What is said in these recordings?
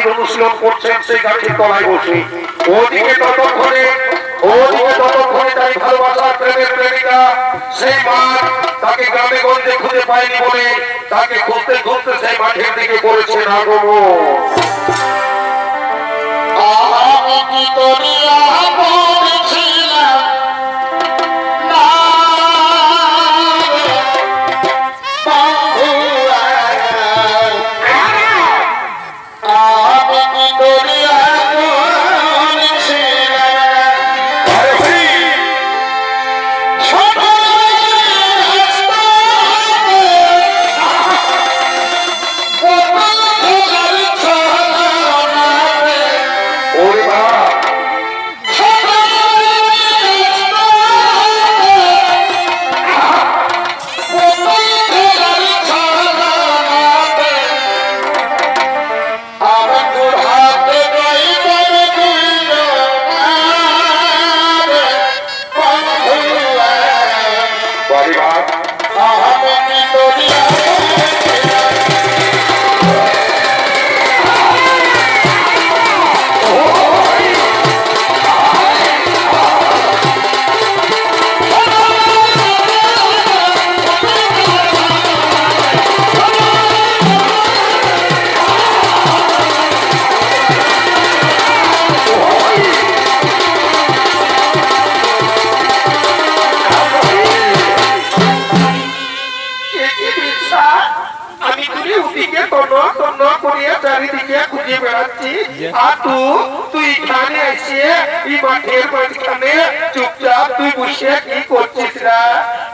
তার বাঁশির অনুশীলন করছেন সেই গাছের তলায় বসে। ওদিকে ততক্ষণে ওদিকে ততক্ষণে তাই ভালোবাসার প্রেমের প্রেমিকা, সেই মাঠ তাকে গ্রামে গঞ্জে খুঁজে পায়নি বলে তাকে খুঁজতে খুঁজতে সেই মাঠের দিকে করেছেন আগমন। আহা কি করিয়া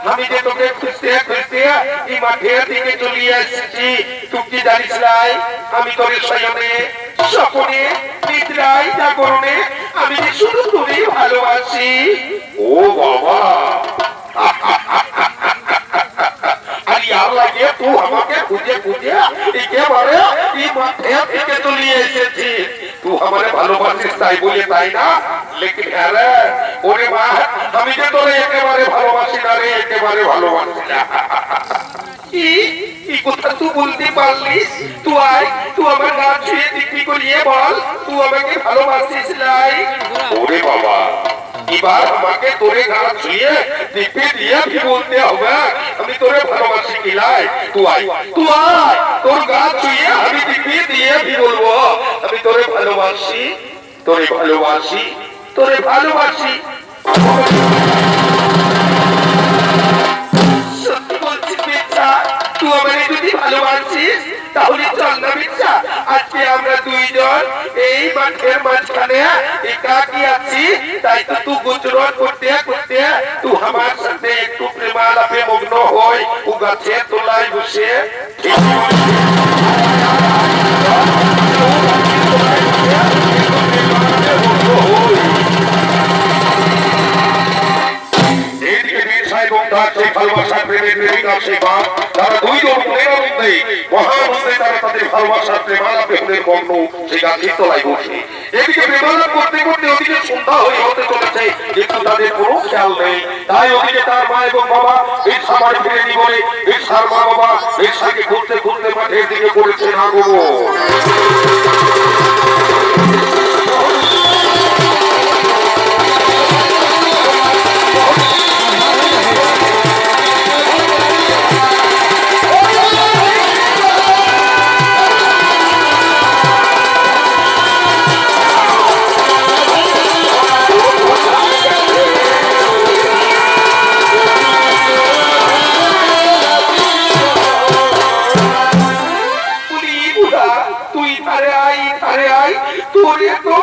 আমি দিকে তোর নিদ্রায়, জাগরণে আমি যে শুধু তুমি ভালোবাসি। ও বাবা! আর তুই আমাকে খুঁজে খুঁজে একেবারে এই থেকে চলিয়ে এসেছি আমারে ভালোবাসিস তাই বলে তাই না? লেকিন হ্যাঁ রে ওরে মা আমি যে তোরে একেবারে ভালোবাসি না রে একেবারে ভালোবাসি না। কি? এই কথা তুই বলতে পারলিস? তুই আয় তুই আমার গা ছুঁয়ে দিকটি করিয়ে বল তুই আমাকে ভালোবাসিস নাই। ওরে বাবা এবার আমাকে তোরে গা ছুঁয়ে দিপে দিয়ে কি বলতে হবে? আমি তোরে ভালোবাসি, কি লাই? তুই আয় তুই আয় তোর গা ছুঁয়ে আমি দিপে দিয়ে কি বলব? আমি তোরে ভালোবাসি তোরে ভালোবাসি তোরে ভালোবাসি। তাহলে না আজকে আমরা দুইজন এই মাঠের মাঝখানে একাকি আছি? তাই তো তুই গোচরণ করতে করতে তুই আমার সাথে একটু প্রেমালাপে মগ্ন হই। ও গাছের তোলায় বসে। এইদিকে এবং তার সেই বাপ তারা দুইজন মনের আনন্দে মহানন্দে তারা তাদের ভালোবাসার প্রেমালাপে ফুলের বর্ণ সেই গাছের তলায় বসে এদিকে প্রেমালাপ করতে করতে ওদিকে সন্ধ্যা হয়ে হতে চলেছে কিন্তু তাদের কোনো খেয়াল নেই তাই ওদিকে তার মাঠের দিকে আগমন তুই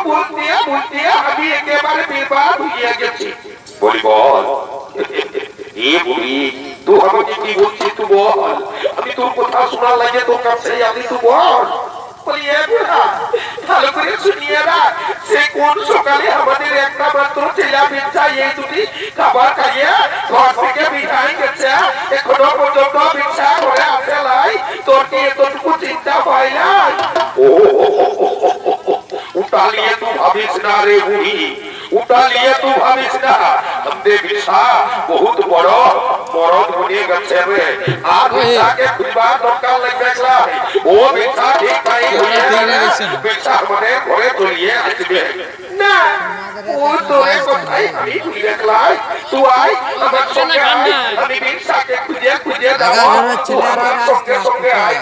বলতে বলতে আমি একেবারে বেবার হইয়া গেছি বলি বল এ কি বলছিস তুই বল আমি তোর কথা শোনার লাগে ভালো করে শুনিয়ে রাখ সে কোন সকালে আমাদের একটা মাত্র ছেলে এই দুটি খাবার খাইয়ে ঘর থেকে বিদায় গেছে এখনও পর্যন্ত ভিক্ষা করে আসে নাই তোর কি এতটুকু চিন্তা হয় না ও উটা লিয়ে তু ভাবিস না রে বুড়ি উটা লিয়ে তু ভাবিস না हमने बिछा बहुत बड़ो मरद बनिए गच्छे रे आ बिछा के खुदबा दरकार लग गया ओ बिछा ठीक नहीं बिछा हमने घरे चलिए আসবে না ও তোরে কোথায় আমি খুঁজে দেখলাই তুই আয় আমার সঙ্গে আয় আমি বিনসাকে খুঁজে খুঁজে দেবো তুই আমার সঙ্গে সঙ্গে আয়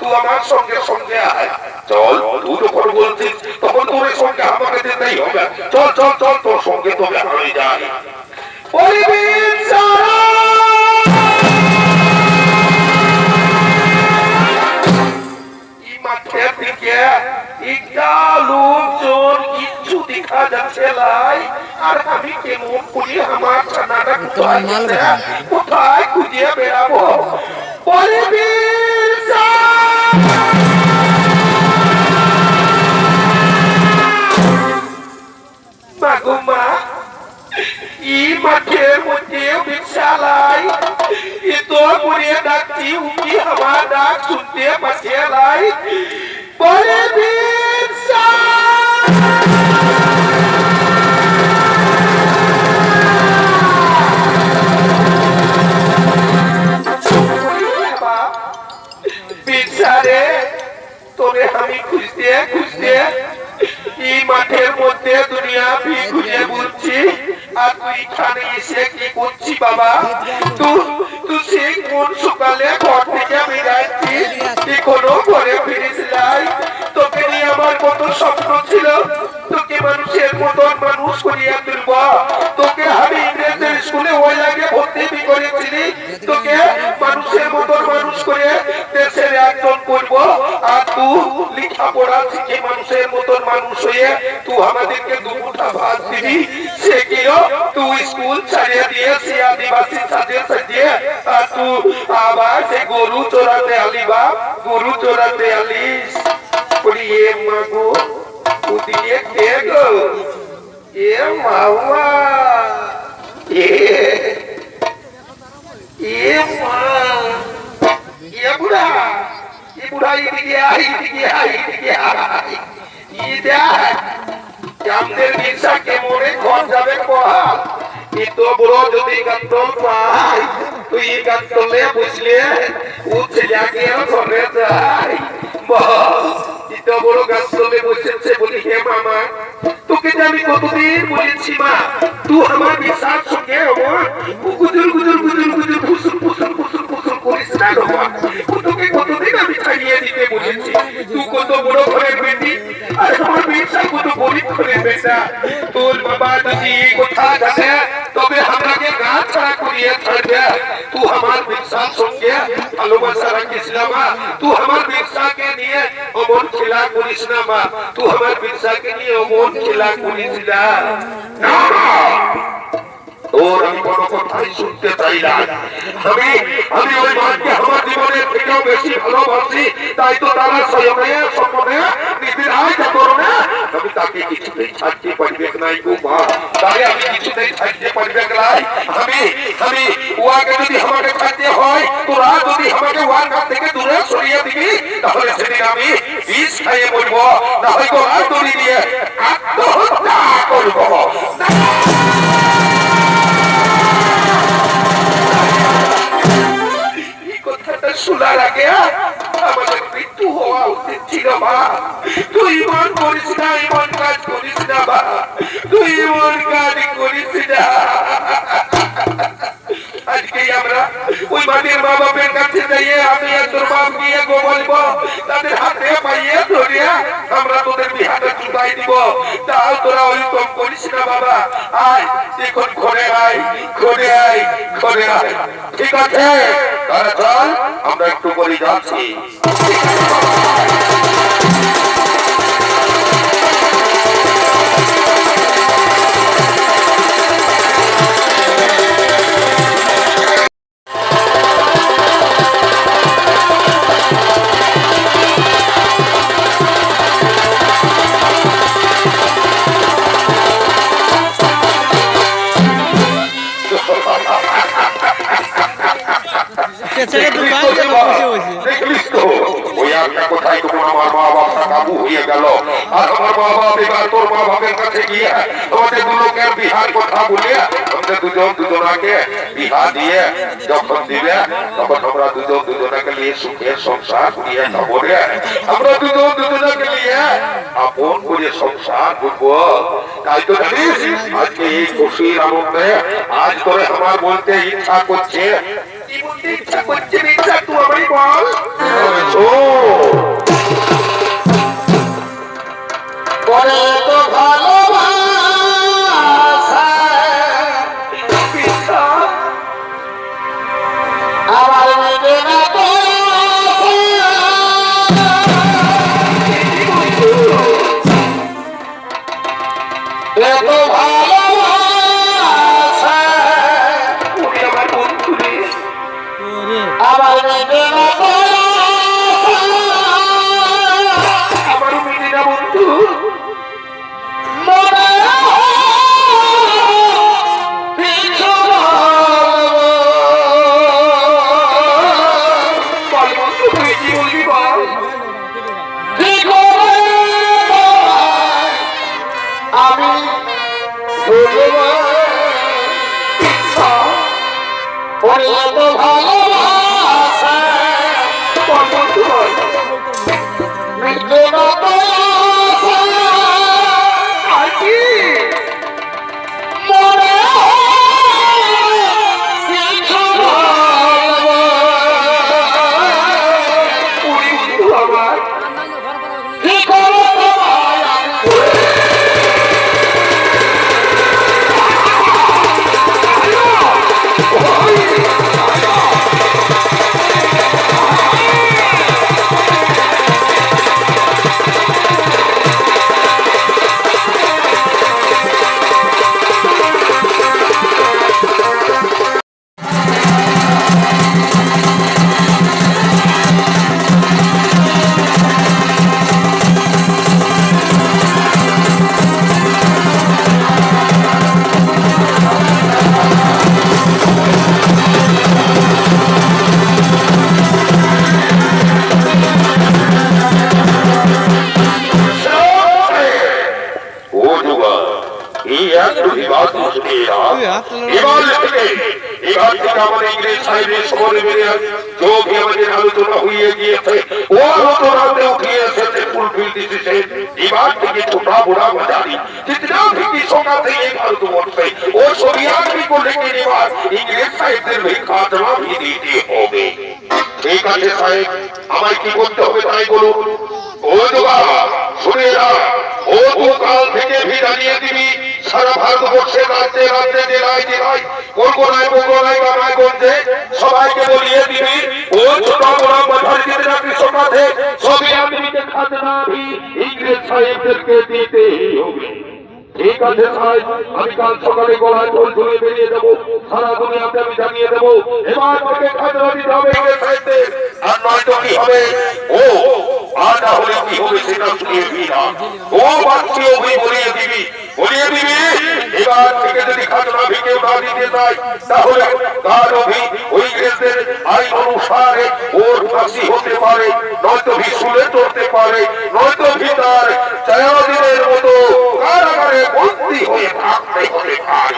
তুই আমার সঙ্গে সঙ্গে আয় চল তুই যখন বলছিস তখন তোর সঙ্গে আমাকে যেতেই হবে চল চল চল তোর সঙ্গে তোকে আমি যাই আর আমি কেমন করি আমার ছানাটা কোথায় খুঁজে বেড়াবো ই মাঠের মধ্যে বিছালাই এ তো করে ডাকছি উকি আমার ডাক শুনতে পাচ্ছে লাই বলে বিনসা বিনসারে তোরে আমি খুঁজতে খুঁজতে এই মাঠের মধ্যে দুনিয়া ভি খুঁজে বলছি আর তুই এখানে এসে কি করছি বাবা? তুই তুই সেই কোন সকালে ঘর থেকে বেরাচ্ছিস এখনও ঘরে ফিরিস নাই তোকে নিয়ে আমার কত স্বপ্ন ছিল। তোকে মানুষের মতন মানুষ করিয়া তুলব। তোকে আমি ইংরেজদের স্কুলে ওই লাগে ভর্তি করেছিলি। তোকে মানুষের মতন মানুষ করে দেশের একজন করব। আর তুই লেখাপড়া শিখে মানুষের মতন মানুষ হয়ে তুই আমাদেরকে দুপুরটা ভাত দিবি, সে কিও তুই স্কুল ছাড়িয়ে দিয়ে সে আদিবাসী সাজিয়ে সাজিয়ে, আর তুই আবার সে গরু চোরাতে আলি বা, গরু চোরাতে আলিস এ মাগো ওদিকে কে গো। এ মাওয়া, এ মা এ বুড়া বুড়া এদিকে আই এদিকে আই বলি হে মামা তোকে যে আমি কতদিন বলেছি মা তুই আমার বিশ্বাস সঙ্গে আমার গুজুর গুজুর গুজুর ফুসুর ফুসুর করিস না রে মা। ও তোকে কতদিন আমি ছাড়িয়ে দিতে বলেছি তুই কত বড় ঘরের বেটি আর আমার বেটা কত গরিব ঘরের বেটা তোর বাবা যদি এই কথা জানে তবে আমাকে গা ছাড়া করিয়ে ছাড়বে তুই আমার বিশ্বাস সঙ্গে ভালোবাসা রাখিস না মা তুই আমার বিশ্বাসকে নিয়ে অমন খেলা করিস না মা তুই আমার বিশ্বাসকে নিয়ে অমন খেলা করিস না না, না। তোর আমি না ওই আমার জীবনের থেকেও তাই তো তারা নাই গো মা। আমাকে ছাড়তে হয়, তোরা যদি আমাকে দূরে সরিয়ে দিবি, তাহলে আমি খাইয়ে মরবো। না দিয়ে আত্মহত্যা করব। এই শোনার আগে আমাদের মৃত্যু হওয়া উচিত ছিল, মা। তুই মন করিস না, এমন কাজ করিস না, মা। তুই এমন কাজ করিস না। ওই মাটির মা বাপের কাছে যাইয়ে আমি তোর বাপ গিয়ে গো বলব, তাদের হাতে পাইয়ে ধরিয়া আমরা তোদের বিহাটা চুটাই দিব। তাও তোরা ওই কম করিস না বাবা। আয় এখন ঘরে আয় ঘরে আয় ঘরে আয়। ঠিক আছে? তাহলে চল, আমরা একটু করে যাচ্ছি। সুখের সংসার করিয়ে খাব রে আমরা দুজন দুজনাকে নিয়ে আপন করে সংসার করব। তাই তো জানিস, আজকে এই খুশির আনন্দে আজ তোরে আমার বলতে ইচ্ছা করছে। কি বলতে ইচ্ছা করছে ইচ্ছা তুই আমারই বল। ও ওরে তো ভালোবাসা এবার থেকে এবার থেকে আমাদের ইংরেজ সাহেবের শহরে বেরিয়ে जो भी আমাদের আলোচনা হয়ে গিয়েছে ও আলোচনাতে উঠিয়ে এসেছে ফুলফিল ডিসিশন এবার থেকে ছোটা বড়া বাজারি जितना भी किसों का थे ये भारतवर्ष से वो सभी आदमी को लेके निवास इंग्लिश সাহেবদের भी খাতনা भी দিতে হবে ঠিক আছে সাহেব আমায় কি করতে হবে তাই বলুন ও যোগা শুনে যা ও তো কাল থেকে ভি জানিয়ে দিবি সারা ভারতবর্ষে রাজ্যে রাজ্যে জেলায় জেলায় কলকাতায় কলকাতায় গ্রামায় গঞ্জে সবাইকে বলিয়ে দিবি, ও ছোট বড় মাঝারি যেটা কৃষক আছে সবই ইংরেজ সাহেবদেরকে দিতেই হবে। ঠিক আছে সাহেব, আমি কাল সকালে গলায় ঢোল ঝুলে বেরিয়ে দেবো সারা দুনিয়াতে আমি জানিয়ে দেবো, এবার থেকে খাজনা দিতে হবে ইংরেজ সাহেবদের। আর নয়তো কি হবে? ও, আর না হলে কি হবে সেটা শুনিয়ে না। ও অভি বলিয়ে দিবি বলিয়ে দিবি এবার থেকে যদি খাজনা ভেঙে উঠা দিতে যায় তাহলে তার অভি ইংরেজদের আইন অনুসারে ওর ফাঁসি হতে পারে, নয়তো ভি শুলে চলতে পারে, নয়তো ভি তার চায়াদিনের মতো কারাগারে বন্দী হয়ে থাকতে হতে পারে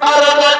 Ahora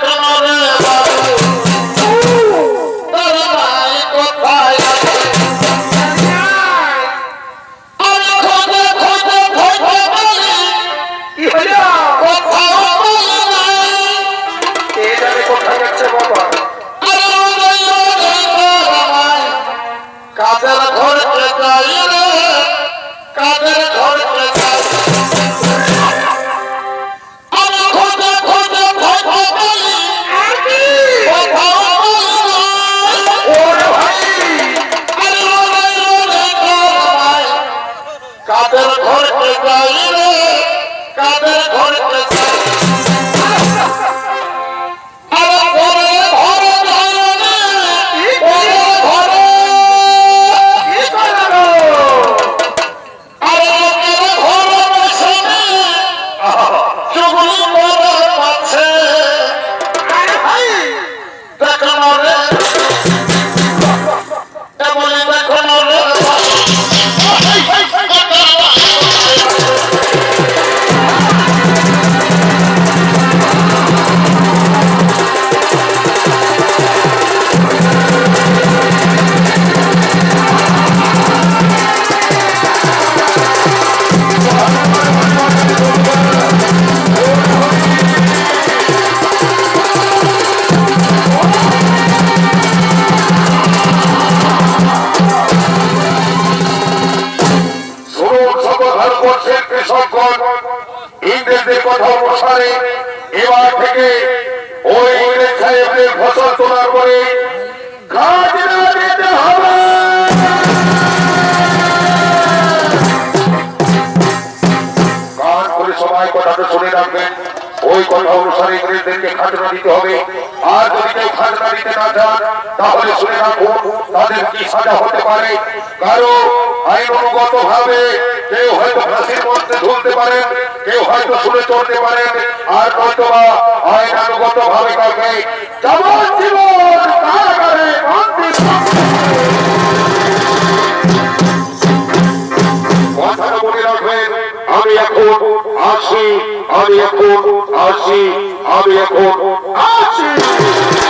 সবাই কথাটা শুনে রাখবেন ওই কথা অনুসারে ইংরেজদেরকে খাজনা দিতে হবে। আর যদি কেউ খাজনা দিতে না চান, তাহলে শুনে রাখুন, তাদের কি সাজা হতে পারে। কারও আইন অনুগত ভাবে কেউ হয়তো ফাঁসির মধ্যে ঝুলতে পারেন, কেউ হয়তো শুনে চলতে পারেন, আর নয়তো বা আইন অনুগত ভাবে কাউকে কথাটা মনে রাখবেন, আমি এখন আসি আমি এখন আসি আমি এখন আসি